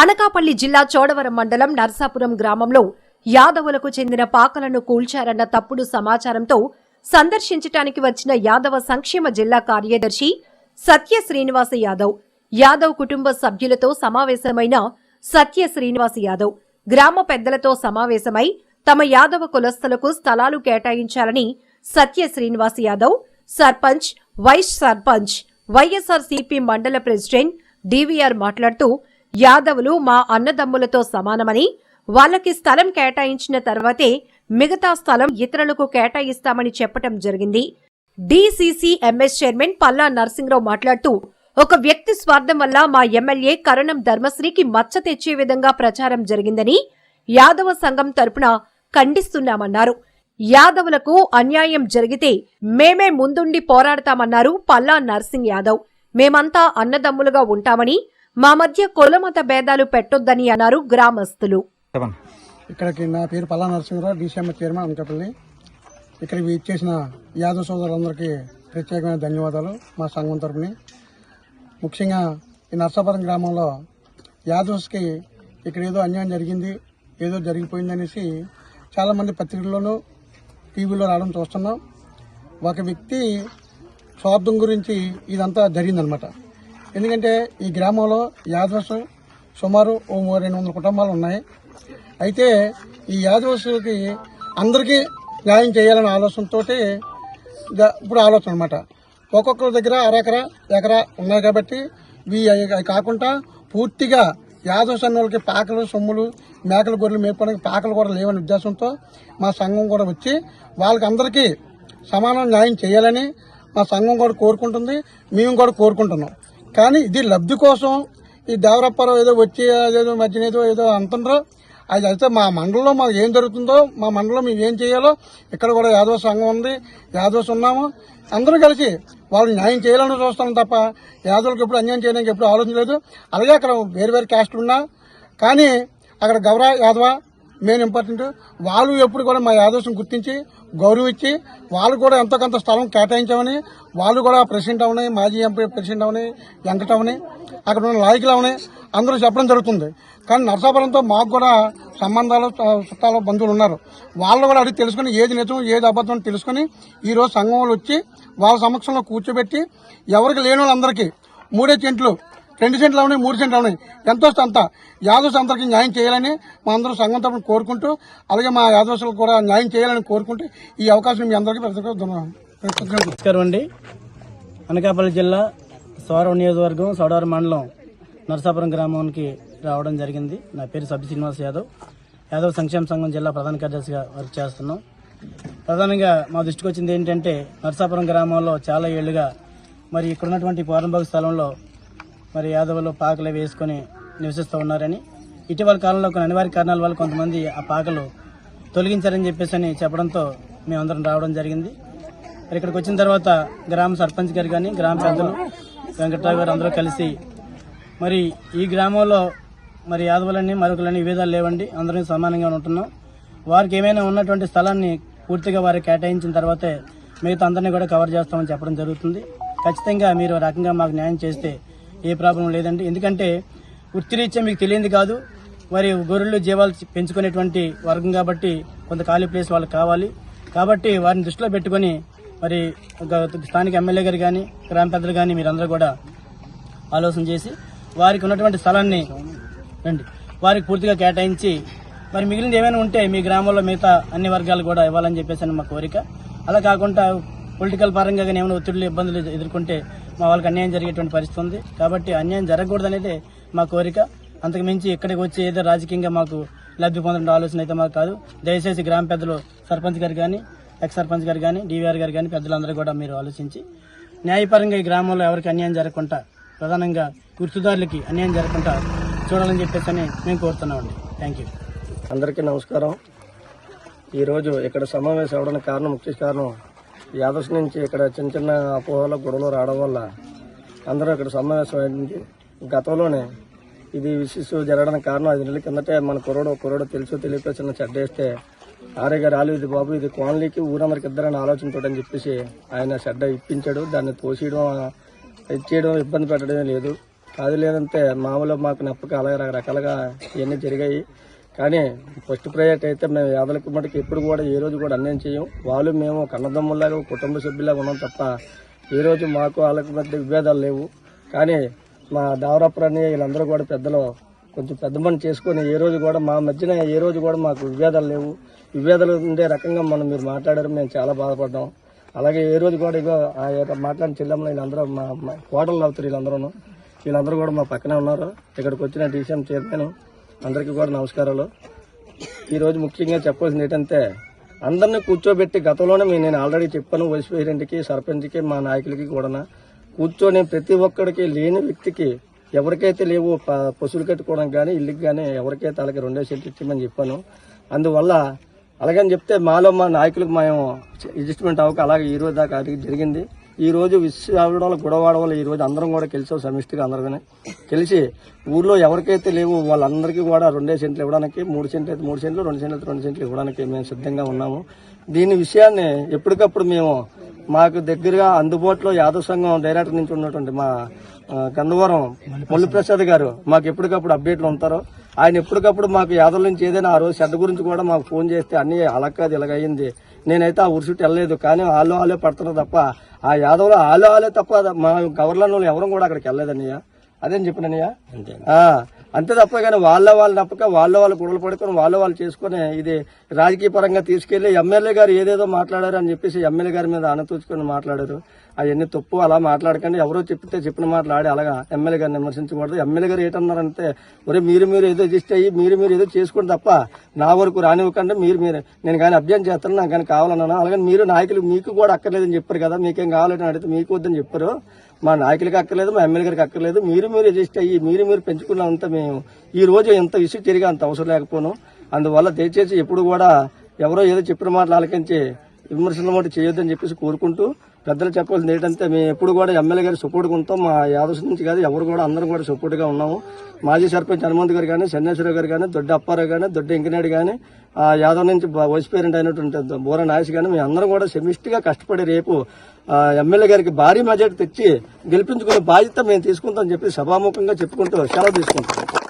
అనకాపల్లి జిల్లా చోడవరం మండలం నర్సాపురం గ్రామంలో యాదవులకు చెందిన పాకలను కూల్చారన్న తప్పుడు సమాచారంతో సందర్శించటానికి వచ్చిన యాదవ సంక్షేమ జిల్లా కార్యదర్శి సత్య శ్రీనివాస యాదవ్ యాదవ్ కుటుంబ సభ్యులతో సమావేశమైన సత్య శ్రీనివాస యాదవ్ గ్రామ పెద్దలతో సమావేశమై తమ యాదవ కులస్థలకు స్థలాలు కేటాయించాలని Satya Srinivas Yadav sarpanch vice sarpanch YSR CP mandal president DVR మాట్లాడుతూ యాదవులు మా అన్నదమ్ములతో సమానమని వాళ్ళకి స్థలం కేటాయించిన తర్వాతే మిగతా స్థలం ఇతరులకు కేటాయిస్తామని చెప్పటం జరిగింది. DCC MS chairman Palla Narasimha Rao మాట్లాడుతూ ఒక వ్యక్తి స్వార్థం వల్ల మా ఎమ్మెల్యే కరణం ధర్మశ్రీకి మచ్చ తెచ్చే విధంగా ప్రచారం జరిగిందని యాదవ సంఘం తరపున ఖండిస్తున్నామన్నారు. యాదవులకు అన్యాయం జరిగితే మేమే ముందుండి పోరాడతామన్నారు పల్లా నర్సింగ్ యాదవ్. మేమంతా అన్నదమ్ములుగా ఉంటామని మా మధ్య కులమత భేదాలు పెట్టొద్దని అన్నారు గ్రామస్తులు. ఇక్కడికి నా పేరు పల్లా నరసింహరావు డీసీఎం చైర్మన్ అనకాపల్లి ఇక్కడికి ఇచ్చేసిన యాదవ్ సోదరులందరికీ ప్రత్యేకమైన ధన్యవాదాలు మా సంఘం తరపుని. ముఖ్యంగా ఈ నర్సాపురం గ్రామంలో యాదవ్స్కి ఇక్కడ ఏదో అన్యాయం జరిగింది ఏదో జరిగిపోయిందనేసి చాలామంది పత్రికల్లోనూ టీవీలో రావడం చూస్తున్నాం. ఒక వ్యక్తి స్వార్థం గురించి ఇదంతా జరిగిందనమాట. ఎందుకంటే ఈ గ్రామంలో యాదవస్ సుమారు ఓ రెండు వందల కుటుంబాలు ఉన్నాయి. అయితే ఈ యాదవసులకి అందరికీ న్యాయం చేయాలనే ఆలోచనతో ఇప్పుడు ఆలోచన అనమాట ఒక్కొక్కరి దగ్గర అరెకరా ఎకరా ఉన్నాయి కాబట్టి ఇవి అవి కాకుండా పూర్తిగా యాదవ సన్నులకి పాకలు సొమ్ములు మేకలు గొర్రెలు మేపుకోవడానికి పాకలు కూడా లేవనే ఉద్దేశంతో మా సంఘం కూడా వచ్చి వాళ్ళకి అందరికీ సమానం న్యాయం చేయాలని మా సంఘం కూడా కోరుకుంటుంది. మేము కూడా కోరుకుంటున్నాం. కానీ ఇది లబ్ధి కోసం ఈ దేవరప్పారావు ఏదో వచ్చి ఏదో మధ్యన ఏదో ఏదో అంటుండ్రో. అది అయితే మా మండలంలో మాకు ఏం జరుగుతుందో మా మండలం మేము ఏం చేయాలో ఇక్కడ కూడా యాదవ సంఘం ఉంది యాదవ్స్ ఉన్నాము. అందరూ కలిసి వాళ్ళు న్యాయం చేయాలని చూస్తాం తప్ప యాదవులకు ఎప్పుడు అన్యాయం చేయడానికి ఎప్పుడు ఆలోచన లేదు. అలాగే అక్కడ వేరు వేరు క్యాస్టులు ఉన్నా కానీ అక్కడ గౌరవ యాదవ మెయిన్ ఇంపార్టెంట్ వాళ్ళు ఎప్పుడు కూడా మా ఆదర్శం గుర్తించి గౌరవించి వాళ్ళు కూడా ఎంతో కొంత స్థలం కేటాయించామని వాళ్ళు కూడా ప్రెసిడెంట్ అవని మాజీ ఎంపీ ప్రెసిడెంట్ అవని వెంకట అవని అక్కడ ఉన్న నాయకులు అవని అందరూ చెప్పడం జరుగుతుంది. కానీ నర్సాపురంతో మాకు కూడా సంబంధాలు చుట్టాలు బంధువులు ఉన్నారు. వాళ్ళు కూడా అడిగి తెలుసుకుని ఏది నిజం ఏది అబద్ధం అని తెలుసుకుని ఈరోజు సంఘంలో సంఘం వచ్చి వాళ్ళ సమక్షంలో కూర్చోబెట్టి ఎవరికి లేని వాళ్ళందరికీ మూడే చెంట్లు రెండు సెంట్లు ఉన్నాయి మూడు సెంట్లు ఉన్నాయి ఎంతో అంత. యాదవ్స్ అందరికీ న్యాయం చేయాలని మా అందరూ సంఘం తరపున కోరుకుంటూ అలాగే మా యాదవ్సులకు కూడా న్యాయం చేయాలని కోరుకుంటూ ఈ అవకాశం మీ అందరికీ నమస్కారం అండి. అనకాపల్లి జిల్లా సోరవ నియోజకవర్గం సోడవరం మండలం నరసాపురం గ్రామానికి రావడం జరిగింది. నా పేరు సబ్బి శ్రీనివాస్ యాదవ్. యాదవ్ సంక్షేమ సంఘం జిల్లా ప్రధాన కార్యదర్శిగా వర్క్ చేస్తున్నాం. ప్రధానంగా మా దృష్టికి వచ్చింది ఏంటంటే నరసాపురం గ్రామంలో చాలా ఏళ్ళుగా మరి ఇక్కడ ఉన్నటువంటి పోరంబాగు స్థలంలో మరి యాదవులు పాకలు వేసుకొని నివసిస్తూ ఉన్నారని. ఇటీవల కాలంలో కొన్ని అనివార్య కారణాల వల్ల కొంతమంది ఆ పాకలు తొలగించారని చెప్పేసి అని చెప్పడంతో మేమందరం రావడం జరిగింది. మరి ఇక్కడికి వచ్చిన తర్వాత గ్రామ సర్పంచ్ గారు కానీ గ్రామ పెద్దలు వెంకట్రావు గారు అందరూ కలిసి మరి ఈ గ్రామంలో మరి యాదవులని మరొకలని విభేదాలు లేవండి. అందరం సమానంగా ఉంటున్నాం. వారికి ఏమైనా ఉన్నటువంటి స్థలాన్ని పూర్తిగా వారికి కేటాయించిన తర్వాతే మిగతా అందరినీ కూడా కవర్ చేస్తామని చెప్పడం జరుగుతుంది. ఖచ్చితంగా మీరు రకంగా మాకు న్యాయం చేస్తే ఏ ప్రాబ్లం లేదండి. ఎందుకంటే వృత్తిరీత్యా మీకు తెలియంది కాదు. మరి గొర్రెలు జీవాలు పెంచుకునేటువంటి వర్గం కాబట్టి కొంత ఖాళీ ప్లేస్ వాళ్ళకి కావాలి. కాబట్టి వారిని దృష్టిలో పెట్టుకొని మరి ఒక స్థానిక ఎమ్మెల్యే గారు కానీ గ్రామ పెద్దలు కానీ మీరందరూ కూడా ఆలోచన చేసి వారికి ఉన్నటువంటి స్థలాన్ని రండి. వారికి పూర్తిగా కేటాయించి మరి మిగిలింది ఏమైనా ఉంటే మీ గ్రామంలో మిగతా అన్ని వర్గాలు కూడా ఇవ్వాలని చెప్పేసి అని మా కోరిక. అలా కాకుండా పొలిటికల్ పరంగా కానీ ఏమైనా ఒత్తిడులు ఇబ్బందులు ఎదుర్కొంటే మా వాళ్ళకి అన్యాయం జరిగేటువంటి పరిస్థితి ఉంది. కాబట్టి అన్యాయం జరగకూడదనేది మా కోరిక. అంతకు మించి ఇక్కడికి వచ్చి ఏదో రాజకీయంగా మాకు లబ్ధి పొందడం ఆలోచన అయితే మాకు కాదు. దయచేసి గ్రామ పెద్దలు సర్పంచ్ గారు కానీ ఎక్స్ సర్పంచ్ గారు కానీ డివిఆర్ గారు కానీ పెద్దలందరూ కూడా మీరు ఆలోచించి న్యాయపరంగా ఈ గ్రామంలో ఎవరికి అన్యాయం జరగకుండా ప్రధానంగా గుర్తుదారులకి అన్యాయం జరగకుండా చూడాలని చెప్పేసి మేము కోరుతున్నామండి. థ్యాంక్ యూ అందరికీ నమస్కారం. ఈరోజు ఇక్కడ సమావేశం అవడానికి కారణం ముఖ్య కారణం యాదస్ నుంచి ఇక్కడ చిన్న చిన్న అపోహలు గొడవలు రావడం వల్ల అందరూ ఇక్కడ సమావేశం అయింది గతంలోనే ఇది విశిష్టు జరగడానికి కారణం ఐదు నెలల కిందటే మన కుర్రోడు కుర్రోడు తెలుసు తెలియకో చిన్న చెడ్డేస్తే ఆర్య గారు రాలు ఇది బాబు ఇది కోన్లీకి ఊరందరికి ఇద్దరని ఆలోచనతో అని చెప్పేసి ఆయన చెడ్డ ఇప్పించాడు. దాన్ని తోసేయడం ఇచ్చేయడం ఇబ్బంది పెట్టడమే లేదు. అది లేదంటే మామూలు మాకు నప్పక అలాగే రకరకాలుగా ఇవన్నీ జరిగాయి. కానీ ఫస్ట్ ప్రయారిటీ అయితే మేము యాదలకు మటుకు ఎప్పుడు కూడా ఏ రోజు కూడా అన్యాయం చేయం. వాళ్ళు మేము కన్నదమ్ముల్లాగా కుటుంబ సభ్యులాగా ఉన్నాం తప్ప ఏ రోజు మాకు వాళ్ళకి మధ్య విభేదాలు లేవు. కానీ మా దావరాపురాన్ని వీళ్ళందరూ కూడా పెద్దలు కొంచెం పెద్ద పని చేసుకొని ఏ రోజు కూడా మా మధ్యన ఏ రోజు కూడా మాకు విభేదాలు లేవు. విభేదాలు ఉండే రకంగా మనం మీరు మాట్లాడారు మేము చాలా బాధపడ్డాం. అలాగే ఏ రోజు కూడా ఇగో ఆ యొక్క మాట్లాడిన చెల్లెమ్మలు వీళ్ళందరూ మా కోటలు అవుతారు వీళ్ళందరూ వీళ్ళందరూ కూడా మా పక్కనే ఉన్నారు. ఇక్కడికి వచ్చిన డీసీఎం చైర్మన్ అందరికీ కూడా నమస్కారాలు. ఈరోజు ముఖ్యంగా చెప్పాల్సింది ఏంటంటే అందరినీ కూర్చోబెట్టి గతంలోనే నేను ఆల్రెడీ చెప్పాను వైస్ ప్రెసిడెంట్కి సర్పంచ్కి మా నాయకులకి కూడా కూర్చొని ప్రతి ఒక్కడికి లేని వ్యక్తికి ఎవరికైతే లేవు ప- పశువులు కట్టుకోవడానికి కానీ ఇల్లుకి కానీ ఎవరికైతే వాళ్ళకి రెండో సెంట్ ఇచ్చామని చెప్పాను. అందువల్ల అలాగని చెప్తే మాలో మా నాయకులకు మేము అడ్జస్ట్మెంట్ అవ్వక అలాగే ఈరోజు దాకా అది జరిగింది. ఈరోజు రోజు విశ్వ ఆవడం గొడవ ఈ రోజు అందరం కూడా కలిసి సమిష్టిగా అందరం కలిసి ఊర్లో ఎవరికైతే లేవు వాళ్ళందరికీ కూడా రెండే సెంట్లు ఇవ్వడానికి మూడు సెంట్లు అయితే మూడు సెంట్లు రెండు సెంట్లు అయితే రెండు సెంట్లు ఇవ్వడానికి మేము సిద్ధంగా ఉన్నాము. దీని విషయాన్ని ఎప్పటికప్పుడు మేము మాకు దగ్గరగా అందుబాటులో యాదవ్ సంఘం డైరెక్టర్ నుంచి ఉన్నటువంటి మా గంధవరం ముల్లిప్రసాద్ గారు మాకు ఎప్పటికప్పుడు అప్డేట్లు ఉంటారు. ఆయన ఎప్పటికప్పుడు మాకు యాదవ్ నుంచి ఏదైనా ఆ రోజు షెడ్ గురించి కూడా మాకు ఫోన్ చేస్తే అన్ని అలా కాదు ఇలాగ అయింది నేనైతే ఆ ఉరుసుటి వెళ్ళలేదు కానీ వాళ్ళు వాళ్ళే పడుతున్నారు తప్ప ఆ యాదవ్లో వాళ్ళు వాళ్ళే తప్ప మా గవర్నర్ ఎవరు కూడా అక్కడికి వెళ్ళలేదన్నయ్య అదేం చెప్పినయ్య అంతే తప్ప కానీ వాళ్ళ వాళ్ళు తప్పక వాళ్ళ వాళ్ళు గొడవలు పడుకొని వాళ్ళ వాళ్ళు చేసుకొని ఇది రాజకీయ పరంగా తీసుకెళ్ళి ఎమ్మెల్యే గారు ఏదేదో మాట్లాడారు అని చెప్పేసి ఎమ్మెల్యే గారి మీద అనతూచుకొని మాట్లాడారు. అవన్నీ తప్పు అలా మాట్లాడకండి. ఎవరో చెప్తే చెప్పిన మాట్లాడి అలాగా ఎమ్మెల్యే గారిని విమర్శించకూడదు. ఎమ్మెల్యే గారు ఏంటన్నారంటే ఒరే మీరు మీరు ఏదో అడ్జస్ట్ అయ్యి మీరు మీరు ఏదో చేసుకోండి తప్ప నా వరకు రానివ్వకండి. మీరు మీరు నేను కానీ అభ్యర్థం చేస్తాను నాకు కానీ కావాలన్నాను. అలాగే మీరు నాయకులు మీకు కూడా అక్కర్లేదని చెప్పారు కదా మీకేం కావాలని అడిగితే మీకు వద్దని చెప్పారు. మా నాయకులకి అక్కర్లేదు మా ఎమ్మెల్యే గారికి అక్కర్లేదు. మీరు మీరు రిజిస్ట్ అయ్యి మీరు మీరు పెంచుకున్నంత మేము ఈ రోజు ఎంత ఇష్యూ తిరిగి అంత అవసరం లేకపోను. అందువల్ల దయచేసి ఎప్పుడు కూడా ఎవరో ఏదో చెప్పిన మాటలు ఆలకించి విమర్శలు మాట చేయొద్దని చెప్పేసి కోరుకుంటూ పెద్దలు చెప్పాల్సింది ఏంటంటే మేము ఎప్పుడు కూడా ఎమ్మెల్యే గారి సపోర్ట్గా ఉంటాం. మా యాదవ్ నుంచి కాదు ఎవరు కూడా అందరం కూడా సపోర్ట్గా ఉన్నాము. మాజీ సర్పంచ్ హనుమంత్ గారు కానీ చెన్నేశ్వరరావు గారు కానీ దొడ్డ అప్పారావు కానీ దొడ్డి ఇంకనాయుడు కానీ ఆ యాదవ్ నుంచి వైస్ పేరెంట్ అయినటువంటి బోర నాయస్ కానీ మేము అందరం కూడా సెమిస్ట్గా కష్టపడి రేపు ఎమ్మెల్యే గారికి భారీ మెజార్టీ తెచ్చి గెలిపించుకునే బాధ్యత మేము తీసుకుంటామని చెప్పి సభాముఖంగా చెప్పుకుంటూ సెలవు తీసుకుంటాం